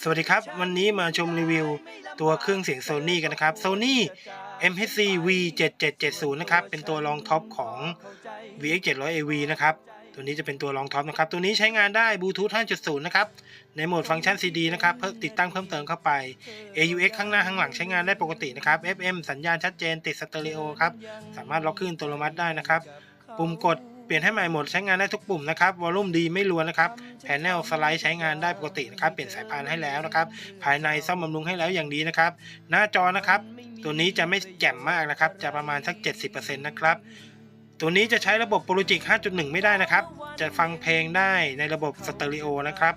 สวัสดีครับ วันนี้มาชมรีวิวตัวเครื่องเสียง Sony กันนะครับ Sony MHC V7770 นะครับเป็นตัวรองท็อปของ VX 700 AV นะครับตัวนี้จะเป็นตัวรองท็อปนะครับ ตัวนี้ใช้งานได้บลูทูธ5.0 นะครับ ในโหมดฟังก์ชัน CD นะครับเพิ่มติดตั้งเพิ่มเติมเข้าไป AUX ข้างหน้าข้างหลังใช้งานได้ปกตินะครับ FM สัญญาณชัดเจนติดสเตอริโอครับ สามารถล็อกคลื่นอัตัวมัติได้นะครับ ปุ่มกด ลี่ยนให้ใหม่หมดใช้งานได้ทุกปุ่มนะครับวอลลุ่มดีไม่รวนนะครับแผนแนลสไลด์ใช้งานได้ปกตินะครับเปลี่ยนสายพานให้แล้วนะครับ ภายในซ่อมบำรุงให้แล้วอย่างดีนะครับ หน้าจอนะครับ ตัวนี้จะไม่แจ่มมากนะครับ จะประมาณสัก 70%นะครับตัวนี้จะใช้ระบบ p r o g i c 5.1 ไม่ได้นะครับ จะฟังเพลงได้ในระบบสเตอริโอนะครับ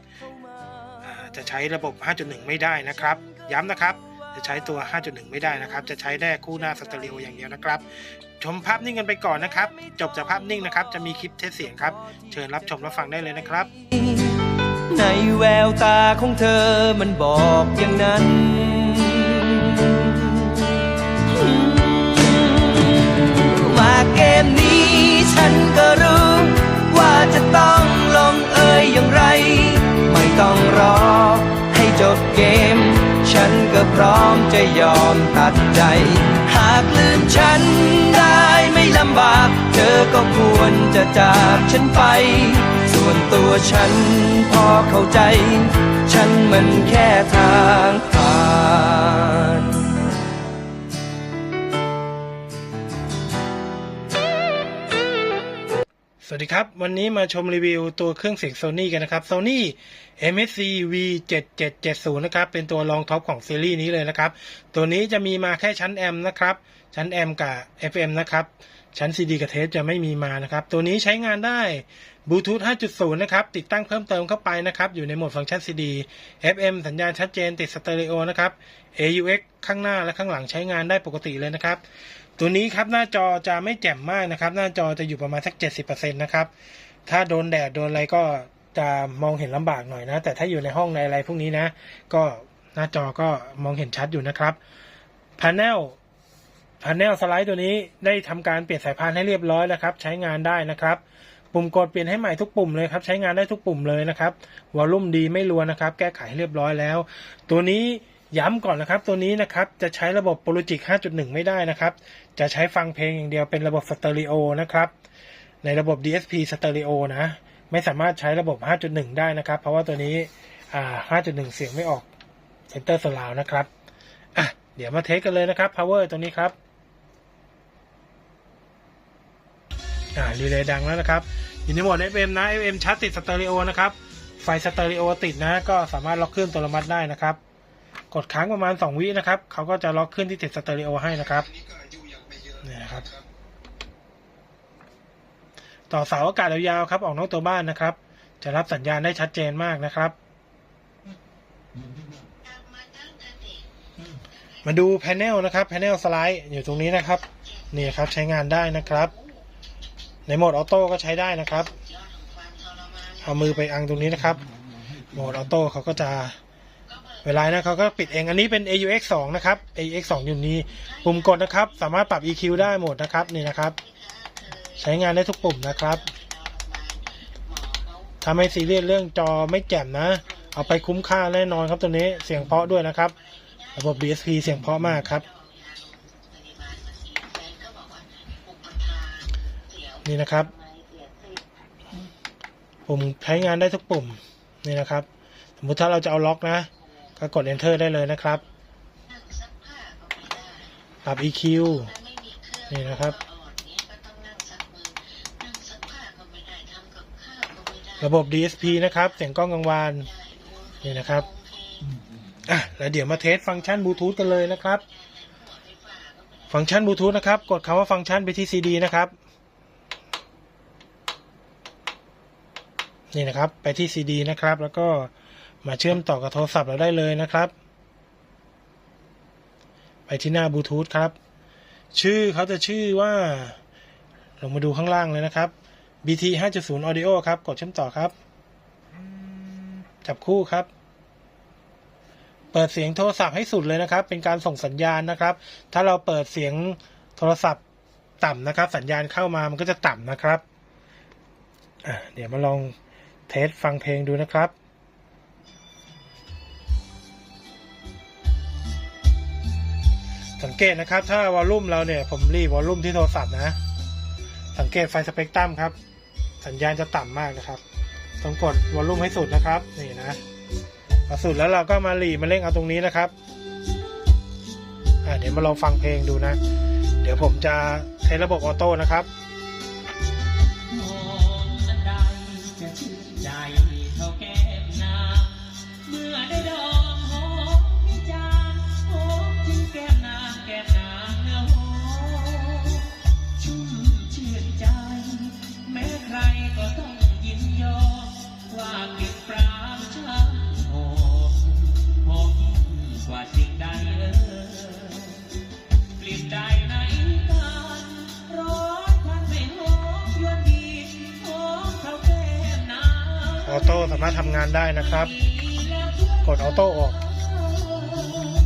จะใช้ระบบ 5.1 ไม่ได้นะครับ ย้ำนะครับ จะใช้ตัว 5.1 ไม่ได้นะครับ จะใช้ได้คู่หน้าสเตอริโออย่างเดียวนะครับ ชมภาพนิ่งกันไปก่อนนะครับ จบจากภาพนิ่งนะครับ จะมีคลิปเทสเสียงครับ เชิญรับชมรับฟังได้เลยนะครับ ในแววตาของเธอมันบอกอย่างนั้น มาเกมนี้ฉันก็รู้ว่าจะต้องลงเอยอย่างไร ไม่ต้องรอ จบเกม ฉันก็พร้อมจะยอมตัดใจ หากลืมฉันได้ไม่ลำบาก เธอก็ควรจะจากฉันไป ส่วนตัวฉันพอเข้าใจ ฉันมันแค่ทาง สวัสดีครับ วันนี้มาชมรีวิวตัวเครื่องเสียง Sony กันนะครับ Sony MSC V7770 นะครับเป็นตัวรองท็อปของซีรีส์นี้เลยนะครับ ตัวนี้จะมีมาแค่ชั้นแอมนะครับ ชั้นแอมกับ FM นะครับ ชั้น CD กับเทปจะไม่มีมานะครับ ตัวนี้ใช้งานได้บลูทูธ5.0 นะครับ ติดตั้งเพิ่มเติมเข้าไปนะครับ อยู่ในโหมดฟังก์ชัน CD FM สัญญาณชัดเจนติดสเตอริโอนะครับ AUX ข้างหน้าและข้างหลังใช้งานได้ปกติเลยนะครับ ตัวนี้ครับหน้าจอจะไม่แจ่มมากนะครับ หน้าจอจะอยู่ประมาณสัก 70%นะครับ ถ้าโดนแดดโดนอะไรก็จะมองเห็นลำบากหน่อยนะ แต่ถ้าอยู่ในห้องในอะไรพวกนี้นะ ก็หน้าจอก็มองเห็นชัดอยู่นะครับพา n เนลพา n เนลสไลด์ตัวนี้ได้ทำการเปลี่ยนสายพานให้เรียบร้อยแล้วครับ ใช้งานได้นะครับปุ่มกดเปลี่ยนให้ใหม่ทุกปุ่มเลยครับ ใช้งานได้ทุกปุ่มเลยนะครับวอลลุ่มดีไม่รัวนะครับ แก้ไขให้เรียบร้อยแล้ว ตัวนี้ ย้ำก่อนนะครับ ตัวนี้นะครับจะใช้ระบบ p r o g i c 5.1 ไม่ได้นะครับ จะใช้ฟังเพลงอย่างเดียวเป็นระบบสเตอริโอนะครับ ในระบบ DSP สเตอริโอนะ ไม่สามารถใช้ระบบ 5.1 ได้นะครับ เพราะว่าตัวนี้อ่า5.1 เสียงไม่ออกเซนเตอร์สลาวนะครับอะเดี๋ยวมาเทสกันเลยนะครับ power ตรงนี้ครับอ่ารีเลย์ดังแล้วนะครับอยู่ในโหมด FM นะ FM ชัดติดสเตอริโอนะครับไฟสเตอริโอติดนะ ก็สามารถล็อกเครื่องตัวระมัดได้นะครับ กดค้างประมาณ 2 วินะครับเขาก็จะล็อกเครื่องที่ติดสเตอริโอให้นะครับนี่นะครับ ต่อเสาอากาศยาวๆครับ ออกนอกตัวบ้านนะครับ จะรับสัญญาณได้ชัดเจนมากนะครับ มาดูแผงนะครับแผงสไลด์อยู่ตรงนี้นะครับนี่ครับใช้งานได้นะครับ ในโหมดออโต้ก็ใช้ได้นะครับเอามือไปอังตรงนี้นะครับ โหมดออโต้เขาก็จะ เวลานะเขาก็ปิดเองอันนี้เป็น AUX 2นะครับ AUX 2อยู่นี้ปุ่มกดนะครับ สามารถปรับ EQ ได้หมดนะครับนี่นะครับ ใช้งานได้ทุกปุ่มนะครับถ้าไม่ซีเรียสเรื่องจอไม่แจ่มนะ เอาไปคุ้มค่าแน่นอนครับตัวนี้เสียงเพาะด้วยนะครับ ระบบ DSP เสียงเพาะมากครับ นี่นะครับ ปุ่มใช้งานได้ทุกปุ่มนี่นะครับ สมมติถ้าเราจะเอาล็อกนะ ก็กด enter ได้เลยนะครับ ปรับ EQ นี่นะครับ ระบบ DSP นะครับ เสียงกล้องกังวานนี่นะครับอะแล้วเดี๋ยวมาเทสฟังก์ชันบลูทูธกันเลยนะครับ ฟังก์ชันบลูทูธนะครับ กดคำว่าฟังก์ชันไปที่ CD นะครับนี่นะครับ ไปที่ CD นะครับ แล้วก็ มาเชื่อมต่อกับโทรศัพท์เราได้เลยนะครับ ไปที่หน้าบลูทูธครับ ชื่อเขาจะชื่อว่า ลงมาดูข้างล่างเลยนะครับ BT 5.0 Audio ครับ กดเชื่อมต่อครับ จับคู่ครับ เปิดเสียงโทรศัพท์ให้สุดเลยนะครับ เป็นการส่งสัญญาณนะครับ ถ้าเราเปิดเสียงโทรศัพท์ต่ำนะครับ สัญญาณเข้ามามันก็จะต่ำนะครับ เดี๋ยวมาลองเทสฟังเพลงดูนะครับ สังเกตนะครับ ถ้าวอลลุ่มเราเนี่ยผมรีวอลลุ่มที่โทรศัพท์นะ สังเกตไฟสเปกตรัมครับ สัญญาณจะต่ำมากนะครับต้องกดวอลลุ่มให้สุดนะครับ นี่นะพอสุดแล้วเราก็มาหลีมาเร่งเอาตรงนี้นะครับอ่าเดี๋ยวมาลองฟังเพลงดูนะ เดี๋ยวผมจะใช้ระบบออโต้นะครับามารถทำงานได้นะครับ กดออโต้ออกหอมนะ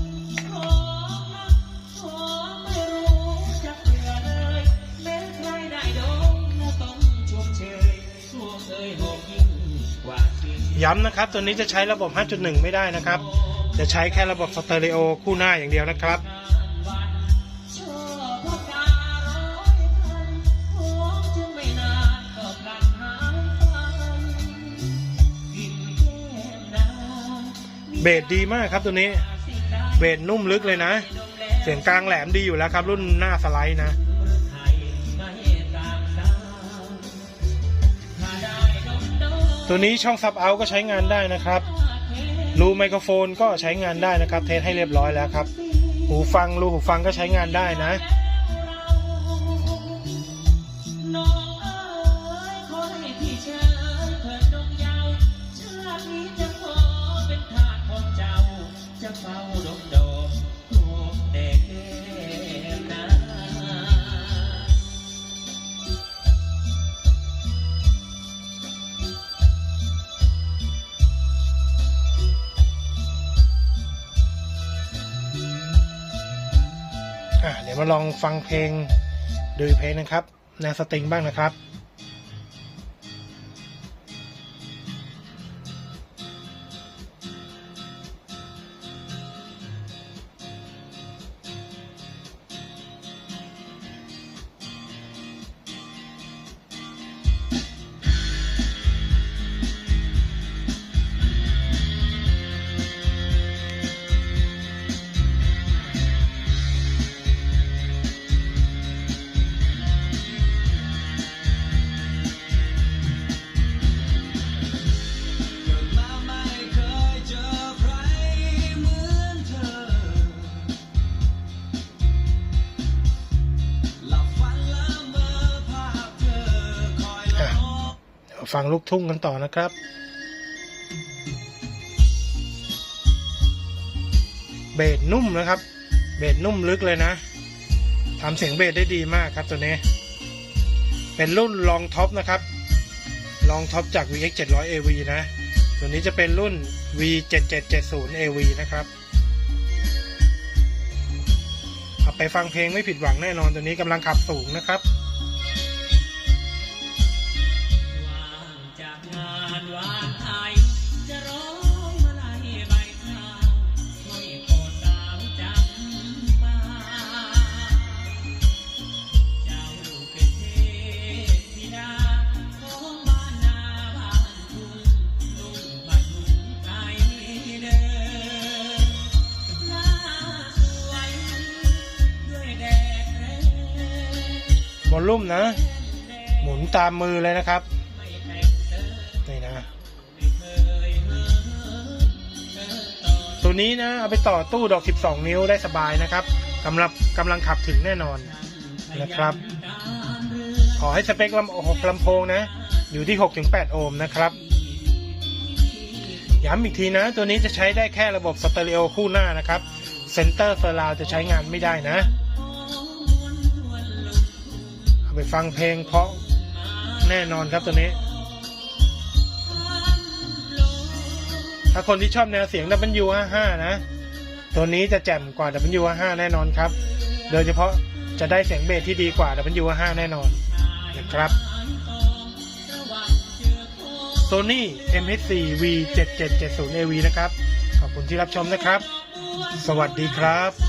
ออก ย้ำนะครับ ตัวนี้จะใช้ระบบ 5.1 ไม่ได้นะครับ จะใช้แค่ระบบสเตอริโอคู่หน้าอย่างเดียวนะครับ เบสดีมากครับตัวนี้สิ่งใดเบสนุ่มลึกเลยนะ เสียงกลางแหลมดีอยู่แล้วครับ รุ่นหน้าสไลด์นะตัวนี้ช่องซับเอาก็ใช้งานได้นะครับรูไมโครโฟนก็ใช้งานได้นะครับ เทสให้เรียบร้อยแล้วครับ หูฟังรูหูฟังก็ใช้งานได้นะ จะเฝ้าดมดมโอ้เด็กนะอะเดี๋ยวมาลองฟังเพลงดูเพลงนะครับแนวสตริงบ้างนะครับ ฟังลูกทุ่งกันต่อนะครับเบสนุ่มนะครับ เบสนุ่มลึกเลยนะทำเสียงเบสได้ดีมากครับตัวนี้ เป็นรุ่นลองท็อปนะครับลองท็อปจาก VX 700 AV นะ ตัวนี้จะเป็นรุ่น V 7770 AV นะครับเอาไปฟังเพลงไม่ผิดหวังแน่นอนตัวนี้กำลังขับสูงนะครับ ลุ่มนะ หมุนตามมือเลยนะครับ นี่นะ ตัวนี้นะ เอาไปต่อตู้ดอก 12 นิ้วได้สบายนะครับกำลังกำลังขับถึงแน่นอนนะครับ ขอให้สเปคลำโอลำโพงนะ อยู่ที่ 6-8 โอห์มนะครับย้ำอีกทีนะ ตัวนี้จะใช้ได้แค่ระบบสเตอริโอคู่หน้านะครับ เซนเตอร์เฟอร์ราวจะใช้งานไม่ได้นะ เอาไปฟังเพลงเพราะแน่นอนครับตัวนี้ ถ้าคนที่ชอบแนวเสียง W55 นะ ตัวนี้จะแจ่มกว่า W55 แน่นอนครับ โดยเฉพาะจะได้เสียงเบสที่ดีกว่า W55 แน่นอนนะครับ Sony MSC V7770AV นะครับ ขอบคุณที่รับชมนะครับ สวัสดีครับ